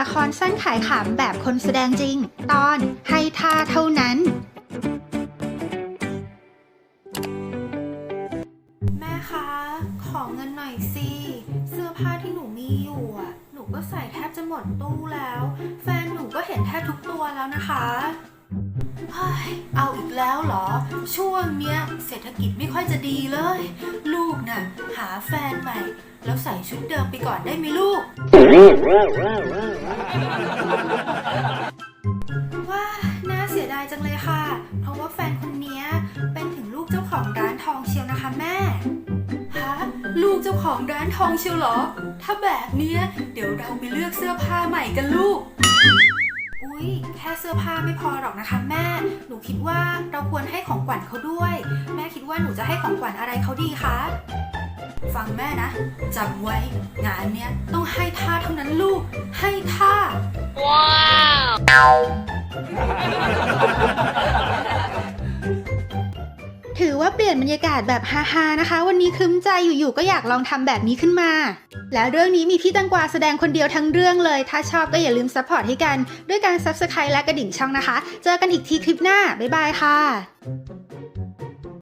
ละครสั้นขายขำแบบคนแสดงจริง ตอนให้ท่าเท่านั้น แม่คะ ขอเงินหน่อยสิ เสื้อผ้าที่หนูมีอยู่อะ หนูก็ใส่แทบจะหมดตู้แล้ว แฟนหนูก็เห็นแทบทุกตัวแล้วนะคะเฮ้ยเอาอีกแล้วเหรอ ช่วงเนี้ย เศรษฐกิจไม่ค่อยจะดีเลย ลูก แฟนใหม่ แล้วใส่ชุดเดิมไปก่อนได้ไหมลูก ว่าน่าเสียดายจังเลยค่ะ เพราะว่าแฟนคนนี้เป็นถึงลูกเจ้าของร้านทองเชียวนะคะแม่ฮะลูกเจ้าของร้านทองเชียวเหรอ ถ้าแบบเนี้ยเดี๋ยวเราไปเลือกเสื้อผ้าใหม่กันลูก อุ๊ย แค่เสื้อผ้าไม่พอหรอกนะคะแม่ หนูคิดว่าเราควรให้ของขวัญเขาด้วย แม่คิดว่าหนูจะให้ของขวัญอะไรเขาดีคะ ฟังแม่นะจำไว้งานเนี้ยต้องให้ท่าเท่านั้นลูก ให้ท่าถือว่าเปลี่ยนบรรยากาศแบบฮาๆนะคะ วันนี้ครึ้มใจอยู่ๆก็อยากลองทำแบบนี้ขึ้นมา แล้วเรื่องนี้มีพี่ตังกวาแสดงคนเดียวทั้งเรื่องเลย ถ้าชอบก็อย่าลืมซัพพอร์ตให้กัน ด้วยการ Subscribe และกระดิ่งช่องนะคะ เจอกันอีกทีคลิปหน้า บ๊ายบายค่ะ